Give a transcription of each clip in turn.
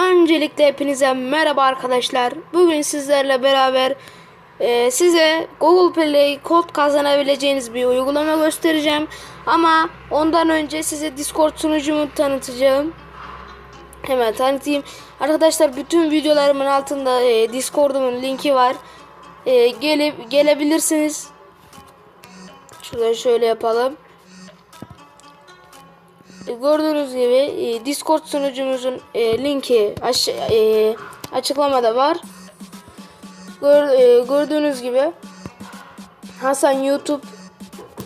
Öncelikle hepinize merhaba arkadaşlar. Bugün sizlerle beraber e, size Google Play kod kazanabileceğiniz bir uygulama göstereceğim. Ama ondan önce size Discord sunucumu tanıtacağım. Hemen tanıtayım. Arkadaşlar bütün videolarımın altında e, Discord'umun linki var. E, gelip gelebilirsiniz. Şurada şöyle yapalım. E, Gördüğünüz gibi e, Discord sunucumuzun e, linki aş e, açıklamada var. Gör, gördüğünüz gibi Hasan YouTube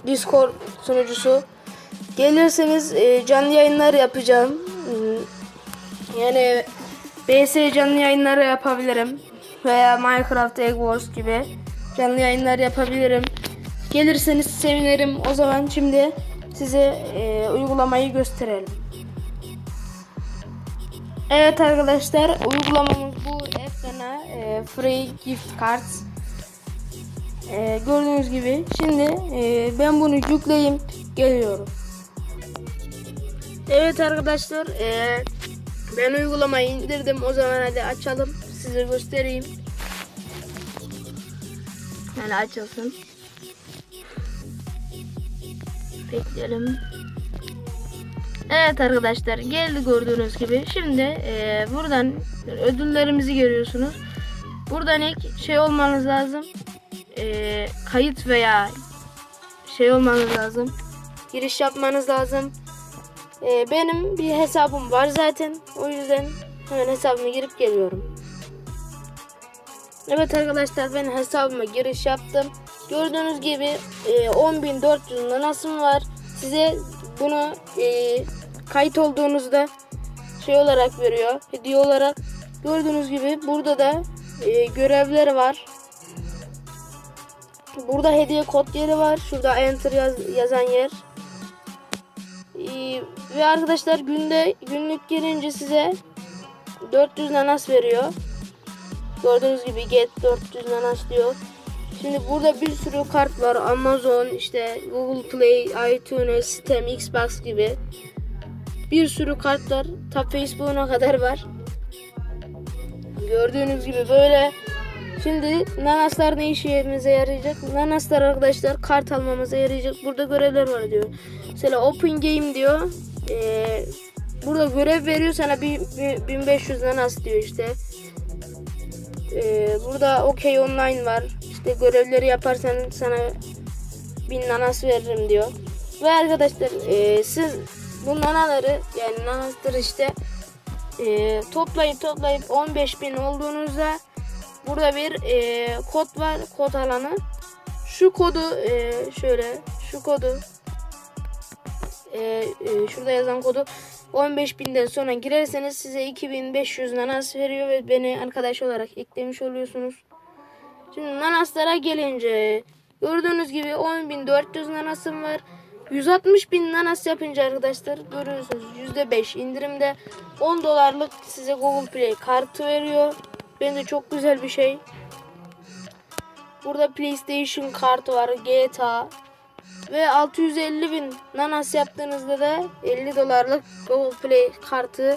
Discord sunucusu. Gelirseniz canlı yayınlar yapacağım. Hmm, Yani BS canlı yayınları yapabilirim. Veya Minecraft Egg Wars gibi canlı yayınlar yapabilirim. Gelirseniz sevinirim. O zaman şimdi size e, uygulamayı gösterelim. Evet arkadaşlar uygulamamız bu ekrana e, free gift cards. E, gördüğünüz gibi şimdi e, ben bunu yükleyeyim geliyorum. Evet arkadaşlar e, ben uygulamayı indirdim o zaman hadi açalım size göstereyim. Yani açılsın. Bekleyelim. Evet arkadaşlar geldi gördüğünüz gibi. Şimdi e, buradan ödüllerimizi görüyorsunuz. Buradan ilk şey olmanız lazım. E, kayıt veya şey olmanız lazım. Giriş yapmanız lazım. E, benim bir hesabım var zaten. O yüzden hemen hesabıma girip geliyorum. Evet arkadaşlar ben hesabıma giriş yaptım. Gördüğünüz gibi e, 10.400 nanasım var. Size bunu e, kayıt olduğunuzda şey olarak veriyor. Hediye olarak. Gördüğünüz gibi burada da e, görevleri var. Burada hediye kod yeri var. Şurada enter yaz- yazan yer. E, ve arkadaşlar günde günlük gelince size 400 nanas veriyor. Gördüğünüz gibi get 400 nanas diyor. Şimdi burada bir sürü kart var. Amazon, işte Google Play, iTunes, Steam, Xbox gibi. Bir sürü kartlar. Ta Facebook'una kadar var. Gördüğünüz gibi böyle. Şimdi nanaslar ne işimize yarayacak? Nanaslar arkadaşlar kart almamıza yarayacak. Burada görevler var diyor. Mesela Open Game diyor. Ee, burada görev veriyor sana bir, bir- 1500 nanas diyor işte. Ee, burada OK Online var. İşte görevleri yaparsan sana 1000 nanas veririm diyor. Ve arkadaşlar e, siz bu nanaları yani nanasları işte e, toplayıp toplayıp 15.000 olduğunuzda burada bir e, kod var kod alanı. Şu kodu e, şöyle şu kodu e, e, şurada yazan kodu 15.000'den sonra girerseniz size 2500 nanas veriyor ve beni arkadaş olarak eklemiş oluyorsunuz. Şimdi nanaslara gelince gördüğünüz gibi 10.400 nanasım var. 160.000 nanas yapınca arkadaşlar görüyorsunuz %5 indirimde 10 dolarlık size Google Play kartı veriyor. Bence çok güzel bir şey. Burada PlayStation kartı var, GTA ve 650 bin nanas yaptığınızda da 50 dolarlık Google Play kartı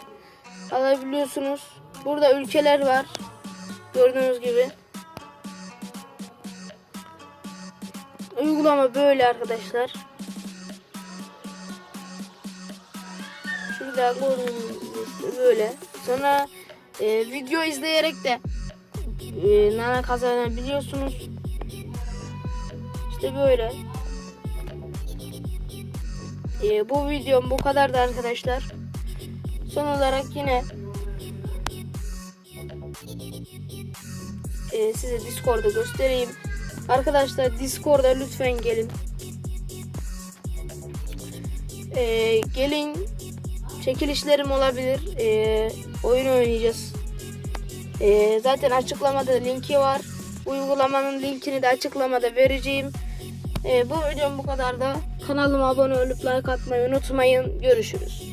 alabiliyorsunuz. Burada ülkeler var. Gördüğünüz gibi. Uygulama böyle arkadaşlar. Şurada böyle. Sonra e, video izleyerek de e, nana kazanabiliyorsunuz. İşte böyle. E, bu videom bu kadardı arkadaşlar. Son olarak yine e, size Discord'u göstereyim. Arkadaşlar Discord'a lütfen gelin. E, gelin çekilişlerim olabilir. E, oyun oynayacağız. E, zaten açıklamada linki var. Uygulamanın linkini de açıklamada vereceğim. E, bu videom bu kadar da. Kanalıma abone olup like atmayı unutmayın. Görüşürüz.